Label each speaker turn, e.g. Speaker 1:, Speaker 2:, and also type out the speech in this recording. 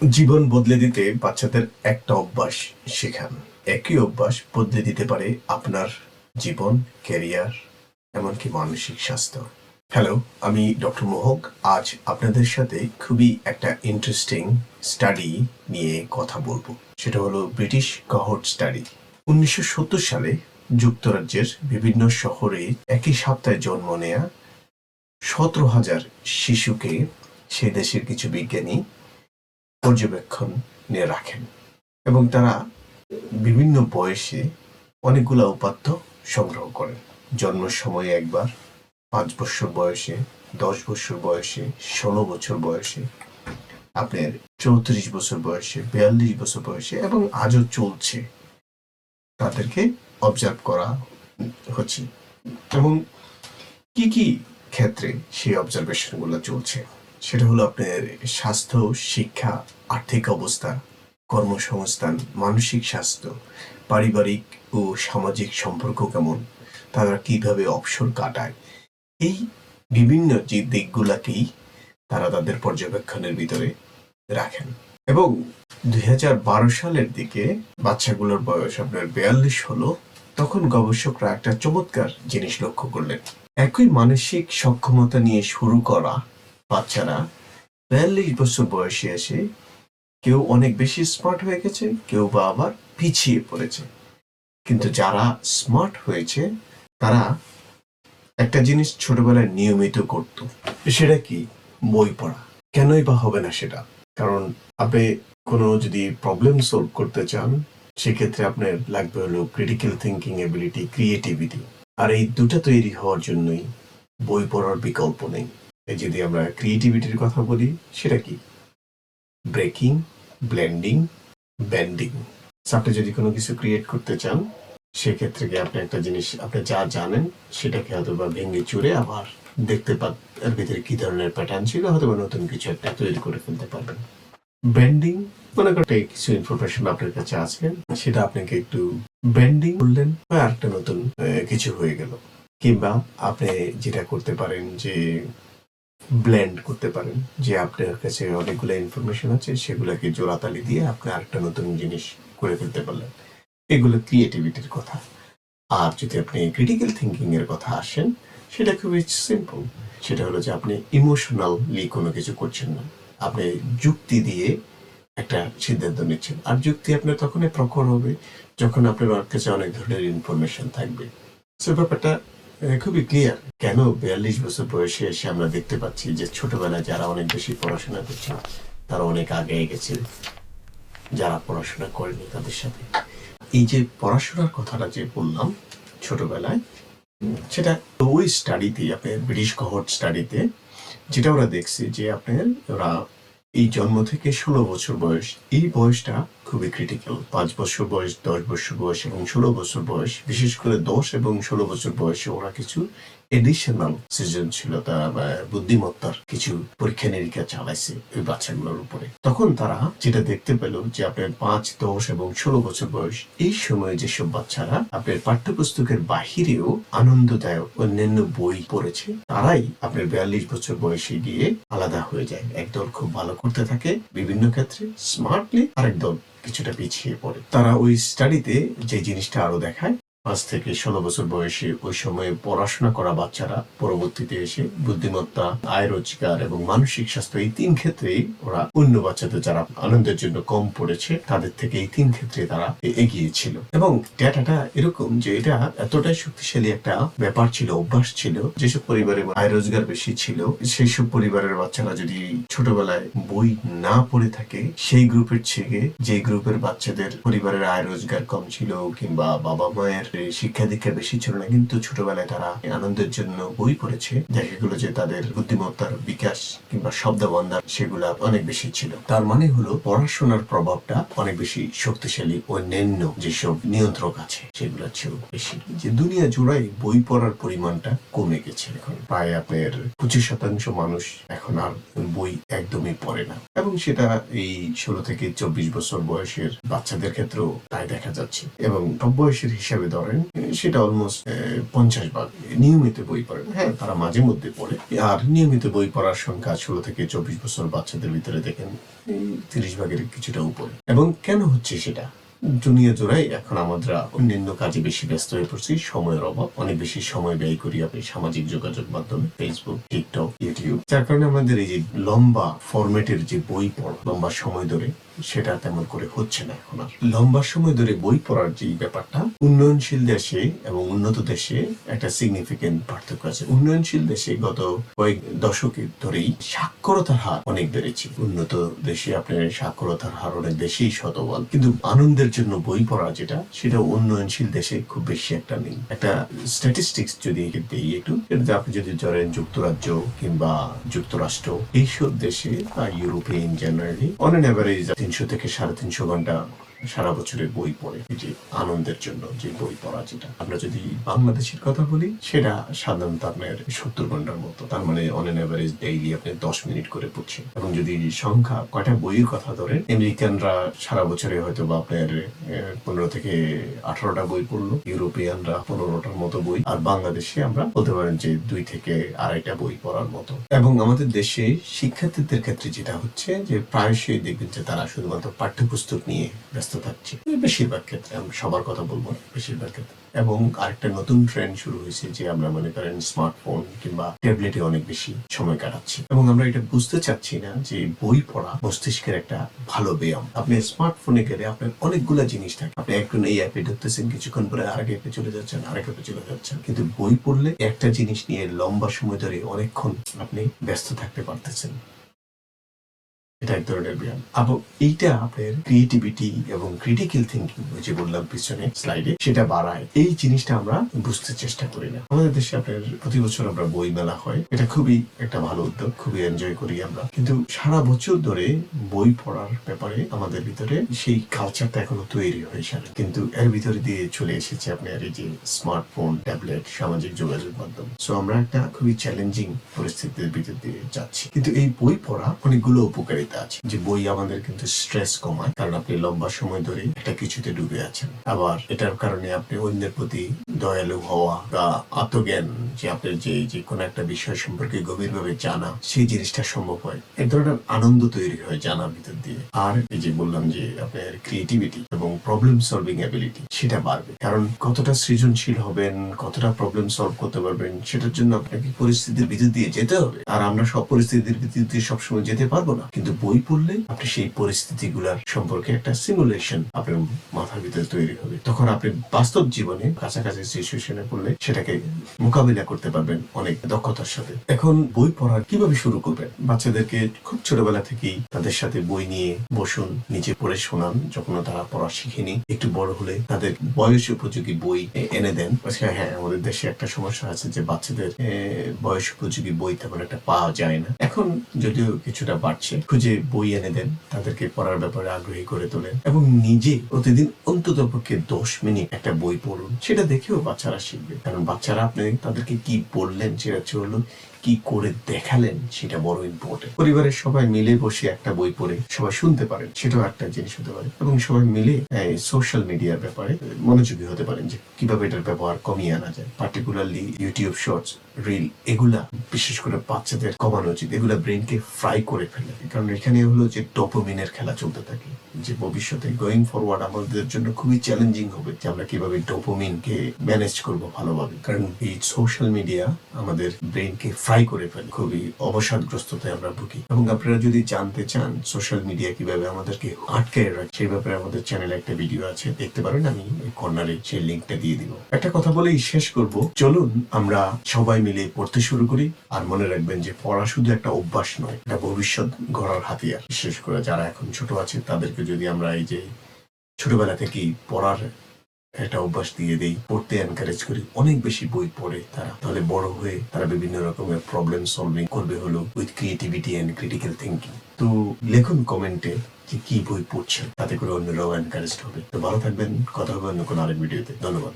Speaker 1: জীবন বদলে দিতে বাচ্চাদের একটা অভ্যাস শেখান। একই অভ্যাস বদলে দিতে পারে আপনার জীবন, ক্যারিয়ার, এমনকি মানসিক স্বাস্থ্য। হ্যালো আমি ডক্টর মোহক। আজ আপনাদের সাথে খুবই একটা ইন্টারেস্টিং স্টাডি নিয়ে কথা বলব। সেটা হলো ব্রিটিশ কহর্ট স্টাডি উনিশশো সত্তর সালে যুক্তরাজ্যের বিভিন্ন শহরে একই সপ্তাহে জন্ম নেয়া সতেরো হাজার শিশুকে সে দেশের কিছু বিজ্ঞানী পর্যবেক্ষণ নিয়ে রাখেন এবং তারা বিভিন্ন বয়সে অনেকগুলো উপাত্ত সংগ্রহ করেন। জন্মের সময় একবার, পাঁচ বছর বয়সে, দশ বছর বয়সে, ষোলো বছর বয়সে, আপনার চৌত্রিশ বছর বয়সে, বিয়াল্লিশ বছর বয়সে এবং আজও চলছে। তাদেরকে অবজার্ভ করা হচ্ছে। এবং কি কি ক্ষেত্রে সেই অবজারভেশনগুলো চলছে? সেটা হলো আপনার স্বাস্থ্য, শিক্ষা, আর্থিক অবস্থা কর্মসংস্থান, মানসিক স্বাস্থ্য, পারিবারিক ও সামাজিক সম্পর্ক কেমন, তারা কীভাবে অবসর কাটায়। এই বিভিন্ন যে দিকগুলাকেই তারা তাদের পর্যবেক্ষণের ভিতরে রাখেন। এবং দুই হাজার বারো সালের দিকে বাচ্চাগুলোর বয়স আপনার বিয়াল্লিশ হলো, তখন গবেষকরা একটা চমৎকার জিনিস লক্ষ্য করলেন। একই মানসিক সক্ষমতা নিয়ে শুরু করা বাচ্চারা বিয়াল্লিশ বছর বয়সে এসে কেউ অনেক বেশি স্মার্ট হয়ে গেছে, কেউ বা আবার পিছিয়ে পড়েছে। কিন্তু যারা স্মার্ট হয়েছে, তারা একটা জিনিস ছোটবেলায় নিয়মিত করত, সেটা কি? বই পড়া। কেনই বা হবে না সেটা? কারণ আপনি কোনো যদি প্রবলেম সলভ করতে চান, সেক্ষেত্রে আপনার লাগবে হলো ক্রিটিক্যাল থিঙ্কিং এবিলিটি ক্রিয়েটিভিটি আর এই দুটা তৈরি হওয়ার জন্যই বই পড়ার বিকল্প নেই। যদি আমরা ক্রিয়েটিভিটির কথা বলি, সেটা কি? ব্রেকিং ব্লেন্ডিং ব্যান্ডিং আপনি যদি কোনো কিছু ক্রিয়েট করতে চান, সেক্ষেত্রে গিয়ে আপনি একটা জিনিস, আপনি যা জানেন, সেটাকে হয়তো বা ভেঙে চুরে আবার দেখতে পান এর ভিতরে কি ধরনের প্যাটার্ন ছিল হয়তো বা নতুন কিছু একটা তৈরি করে ফেলতে পারবেন। ব্যান্ডিং মনে করতে কিছু ইনফরমেশন আপনার কাছে আছে, সেটা আপনাকে একটু ব্যান্ডিং করলেন বা একটা নতুন কিছু হয়ে গেল। কিংবা আপনি যেটা করতে পারেন যে ব্লেন্ড করতে পারেন, যে আপনার কাছে অনেকগুলো ইনফরমেশন আছে, সেগুলোকে জোড়াতালি দিয়ে আপনি আরেকটা নতুন জিনিস করে ফেলতে পারলেন। এগুলো ক্রিয়েটিভিটির কথা। আর যদি আপনি ক্রিটিক্যাল থিঙ্কিং এর কথা আসেন, সেটা খুবই সিম্পল সেটা হলো যে আপনি ইমোশনালি কোনো কিছু করছেন না। আপনি যুক্তি দিয়ে একটা সিদ্ধান্ত নিচ্ছেন। আর যুক্তি আপনার তখনই প্রখর হবে যখন আপনার কাছে অনেক ধরনের ইনফরমেশন থাকবে। সে ব্যাপারটা খুবই ক্লিয়ার কেন বিয়াল্লিশ বছর বয়সে এসে আমরা দেখতে পাচ্ছি যে ছোটবেলায় যারা অনেক বেশি পড়াশোনা করছে তারা অনেক আগে গেছে যারা পড়াশোনা করেনি তাদের সাথে। এই যে পড়াশোনার কথাটা যে বললাম ছোটবেলায়, সেটা ওই স্টাডিতে আপনার ব্রিটিশ কহর্ট স্টাডিতে যেটা ওরা দেখছে যে আপনার ওরা এই জন্ম থেকে ষোলো বছর বয়স, এই বয়সটা খুবই ক্রিটিক্যাল পাঁচ বছর বয়স, দশ বছর বয়স এবং ষোলো বছর বয়স, বিশেষ করে দশ এবং ষোলো বছর বয়সে ওরা কিছু এডিশনাল সৃজনশীলতা বা বুদ্ধিমত্তার কিছু পরীক্ষা নিরীক্ষা চালাইছে ওই বাচ্চাগুলোর উপরে। তখন তারা যেটা দেখতে পেল যে আপনার পাঁচ, দশ এবং ষোলো বছর বয়স, এই সময়ে যেসব বাচ্চারা আপনার পাঠ্যপুস্তকের বাহিরেও আনন্দদায়ক অন্যান্য বই পড়েছে, তারাই আপনার বিয়াল্লিশ বছর বয়সে গিয়ে আলাদা হয়ে যায়। একদল খুব ভালো করতে থাকে বিভিন্ন ক্ষেত্রে স্মার্টলি আরেক দল কিছুটা পিছিয়ে পড়ে। তারা ওই স্টাডিতে যে জিনিসটা আরও দেখায় পাঁচ থেকে ষোলো বছর বয়সে ওই সময়ে পড়াশোনা করা বাচ্চারা পরবর্তীতে এসে বুদ্ধিমত্তা আয় রোজগার এবং মানসিক স্বাস্থ্য এই তিন ক্ষেত্রেই ওরা অন্য বাচ্চাদের যারা আনন্দের জন্য কম পড়েছে, তাদের থেকে এই তিন ক্ষেত্রে তারা এগিয়েছিল এবং ডেটাটা এরকম যে এটা এতটাই শক্তিশালী একটা ব্যাপার ছিল, অভ্যাস ছিল, যেসব পরিবারে আয় রোজগার বেশি ছিল সেই সব পরিবারের বাচ্চারা যদি ছোটবেলায় বই না পড়ে থাকে, সেই গ্রুপের থেকে যে গ্রুপের বাচ্চাদের পরিবারের আয় রোজগার কম ছিল কিংবা বাবা মায়ের শিক্ষা দীক্ষা বেশি ছিল না, কিন্তু ছোটবেলায় তারা আনন্দের জন্য বই পড়েছে। দেখা গেল যে তাদের বুদ্ধিমত্তার বিকাশ কিংবা শব্দবন্ধার সেগুলা অনেক বেশি ছিল। তার মানে হলো পড়াশোনার প্রভাবটা অনেক বেশি শক্তিশালী ও অন্যান্য যেসব নিয়ন্ত্রক আছে সেগুলোর চেয়েও বেশি। যে দুনিয়া জুড়াই বই পড়ার পরিমাণটা কমে গেছে। এখন প্রায় আপনার পঁচিশ শতাংশ মানুষ এখন আর বই একদমই পড়ে না। এবং সেটা এই ষোলো থেকে চব্বিশ বছর বয়সের বাচ্চাদের ক্ষেত্রেও তাই দেখা যাচ্ছে। এবং সব বয়সের হিসাবে ধরেন সেটা অলমোস্ট পঞ্চাশ ভাগ নিয়মিত বই পড়েন হ্যাঁ। তারা মাঝে মধ্যে পড়ে। আর নিয়মিত বই পড়ার সংখ্যা ষোলো থেকে চব্বিশ বছর বাচ্চাদের ভিতরে দেখেন তিরিশ ভাগের কিছুটা উপরে। এবং কেন হচ্ছে সেটা? দুনিয়া জোড়াই এখন আমরা অন্যান্য কাজে বেশি ব্যস্ত হয়ে পড়ছি। সময়ের অভাব। অনেক বেশি সময় ব্যয় করি আপনি সামাজিক যোগাযোগ মাধ্যমে ফেসবুক টিকটক ইউটিউব যার কারণে আমাদের এই যে লম্বা ফরম্যাটের যে বই পড়া লম্বা সময় ধরে সেটা তেমন করে হচ্ছে না এখন আর। লম্বা সময় ধরে বই পড়ার যে ব্যাপারটা, উন্নয়নশীল দেশে এবং উন্নত দেশে একটা সিগনিফিকেন্ট পার্থক্য আছে। উন্নয়নশীল দেশে গত কয়েক দশকে ধরেই সাক্ষরতার হার অনেক বেড়েছে। উন্নত দেশে আপনার সাক্ষরতার হার অনেক বেশি শতবল কিন্তু আনন্দের জন্য বই পড়া যেটা, সেটা উন্নয়নশীল দেশে খুব বেশি একটা নেই। একটা স্ট্যাটিস্টিক্স যদি দিই একটু আপনি যদি ধরেন যুক্তরাজ্য কিংবা যুক্তরাষ্ট্র, এইসব দেশে বা European generally on an average তিনশো থেকে সাড়ে তিনশো ঘণ্টা সারা বছরের বই পড়ে যে আনন্দের জন্য যে বই পড়া যেটা। আমরা যদি বাংলাদেশের কথা বলি, সেটা সাধারণত আপনার সত্তর ঘণ্টার মতো। তার মানে অন এন অ্যাভারেজ ডেইলি আপনি দশ মিনিট করে পড়ছেন। এবং যদি সংখ্যা, কয়টা বইয়ের কথা ধরেন, আমেরিকানরা সারা বছরে হয়তো বা আপনার পনেরো থেকে আঠারোটা বই পড়ল। ইউরোপিয়ানরা পনেরোটার মতো বই। আর বাংলাদেশে আমরা বলতে পারেন যে দুই থেকে আড়াইটা বই পড়ার মতো। এবং আমাদের দেশে শিক্ষার্থীদের ক্ষেত্রে যেটা হচ্ছে যে প্রায়শই দেখবেন যে তারা শুধুমাত্র পাঠ্যপুস্তক নিয়ে ব্যস্ত থাকছে বেশিরভাগ ক্ষেত্রে আমি সবার কথা বলব না, বেশিরভাগ ক্ষেত্রে। এবং আরেকটা নতুন ট্রেন্ড শুরু হয়েছে যে আমরা মনে করেন স্মার্টফোন কিংবা ট্যাবলেটে অনেক বেশি সময় কাটাচ্ছি। এবং আমরা এটা বুঝতে চাচ্ছি না যে বই পড়া মস্তিষ্কের একটা ভালো ব্যায়াম। আপনি স্মার্টফোনে গেলে আপনার অনেকগুলো জিনিস থাকে। আপনি এখন এই অ্যাপে ঢুকতেছেন, কিছুক্ষণ পরে আরেক অ্যাপে চলে যাচ্ছেন, আরেক অ্যাপে চলে যাচ্ছেন। কিন্তু বই পড়লে একটা জিনিস নিয়ে লম্বা সময় ধরে অনেকক্ষণ আপনি ব্যস্ত থাকতে পারতেছেন। এটা এক ধরনের ব্যায়াম। আবার এইটা আপনার ক্রিয়েটিভিটি এবং ক্রিটিক্যাল থিঙ্কিং যে বললাম পিছনে স্লাইডে সেটা বাড়ায়। এই জিনিসটা আমরা বুঝতে চেষ্টা করি না। আমাদের দেশে আপনার প্রতি বছর আমরা বই মেলা হয়। এটা খুবই একটা ভালো উদ্যোগ, খুবই এনজয় করি আমরা। কিন্তু সারা বছর ধরে বই পড়ার ব্যাপারে আমাদের ভিতরে সেই কালচারটা এখনও তৈরি হয়ে সারে কিন্তু এর ভিতরে দিয়ে চলে এসেছে আপনার এই যে স্মার্টফোন ট্যাবলেট সামাজিক যোগাযোগ মাধ্যম। সো আমরা একটা খুবই চ্যালেঞ্জিং পরিস্থিতির ভিতর দিয়ে যাচ্ছি। কিন্তু এই বই পড়া অনেকগুলো উপকারিতা আছে। যে বই আমাদের কিন্তু স্ট্রেস কমায়, কারণ আপনি লম্বা সময় ধরে একটা কিছুতে ডুবে আছেন। আবার এটার কারণে আপনি অন্যের প্রতি দয়ালু হওয়া বা আত্মজ্ঞান যে আপনার যে যে কোনো একটা বিষয় সম্পর্কে গভীরভাবে জানা, সেই জিনিসটা সম্ভব হয়। এক ধরনের আনন্দ তৈরি হয় জানার ভিতর দিয়ে। আর এই যে বললাম যে আপনার ক্রিয়েটিভিটি এবং প্রবলেম সলভিং অ্যাবিলিটি সেটা বাড়বে। কারণ কতটা সৃজনশীল হবেন, কতটা প্রবলেম সলভ করতে পারবেন, সেটার জন্য আপনাকে পরিস্থিতির ভিতর দিয়ে যেতে হবে। আর আমরা সব পরিস্থিতির ভিতর দিয়ে সবসময় যেতে পারব না। কিন্তু বই পড়লে আপনি সেই পরিস্থিতিগুলার সম্পর্কে একটা সিমুলেশন আপনার মাথার ভিতরে তৈরি হবে। তখন আপনি বাস্তব জীবনে কাছাকাছি সিচুয়েশনে পড়লে সেটাকে মোকাবিলা করতে পারবেন অনেক দক্ষতার সাথে। এখন বই পড়া কীভাবে শুরু করবেন? বাচ্চাদেরকে খুব ছোটবেলা থেকেই তাদের সাথে বই নিয়ে বসুন, নিচে পড়ে শোনান, যখন তারা পড়া শিখেনি, একটু বড় হলে তাদের বয়স উপযোগী বই এনে দেন। আচ্ছা হ্যাঁ আমাদের দেশে একটা সমস্যা আছে যে বাচ্চাদের বয়স উপযোগী বই তেমন একটা পাওয়া যায় না। এখন যদিও কিছুটা বাড়ছে, খুঁজে বই এনে দেন, তাদেরকে পড়ার ব্যাপারে আগ্রহী করে তোলেন এবং নিজে প্রতিদিন অন্তত পক্ষে দশ মিনিট একটা বই পড়ুন। সেটা দেখেও বাচ্চারা শিখবে। কারণ বাচ্চারা আপনি তাদেরকে কি বললেন, সেটা হচ্ছে কি করে দেখালেন সেটা বড় ইম্পর্টেন্ট পরিবারের সবাই মিলে বসে একটা বই পড়ে, সবাই শুনতে পারেন সেটাও একটা জিনিস হতে পারে। এবং সবাই মিলে সোশ্যাল মিডিয়ার ব্যাপারে মনোযোগী হতে পারেন যে কীভাবে এটার ব্যবহার কমিয়ে আনা যায়। পার্টিকুলারলি ইউটিউব শর্টস রিল এগুলা বিশেষ করে বাচ্চাদের কমানো উচিত। এগুলা ব্রেনকে ফ্রাই করে ফেলে। কারণ এখানে হলো যে ডোপামিনের খেলা চলতে থাকে, যে ভবিষ্যতে গোয়িং ফরওয়ার্ড আমাদের জন্য খুবই চ্যালেঞ্জিং হবে যে আমরা কীভাবে ডোপামিনকে ম্যানেজ করব ভালোভাবে। কারণ এই সোশ্যাল মিডিয়া আমাদের ব্রেনকে ফ্রাই করে ফেলে, খুবই অবসাদগ্রস্ততায় আমরা ভুগি। এবং আপনারা যদি জানতে চান সোশ্যাল মিডিয়া কীভাবে আমাদেরকে আটকে রাখে, সেই ব্যাপারে আমাদের চ্যানেলে একটা ভিডিও আছে, দেখতে পারেন, আমি কর্নারে সেই লিঙ্কটা দিয়ে দিব। একটা কথা বলেই শেষ করব। চলুন, আমরা সবাই মিলে পড়তে শুরু করি, আর মনে রাখবেন যে পড়া শুধু একটা অভ্যাস নয়, এটা ভবিষ্যৎ গড়ার হাতিয়ার। বিশেষ করে যারা এখন ছোট আছে, তাদেরকে যদি আমরা এই যে ছোটবেলা থেকেই পড়ার একটা অভ্যাস দিয়ে দেই, পড়তে এনকারেজ করি, অনেক বেশি বই পড়ে তারা। তাহলে বড় হয়ে তারা বিভিন্ন রকমের প্রবলেম সলভিং করবে হলো with creativity and critical thinking তো লেখুন কমেন্টে যে কি বই পড়ছেন, তাতে করে অন্যরাও এনকারেজ হবে। তো ভালো থাকবেন, কথা হবে অন্য কোনো আরেক ভিডিওতে ধন্যবাদ।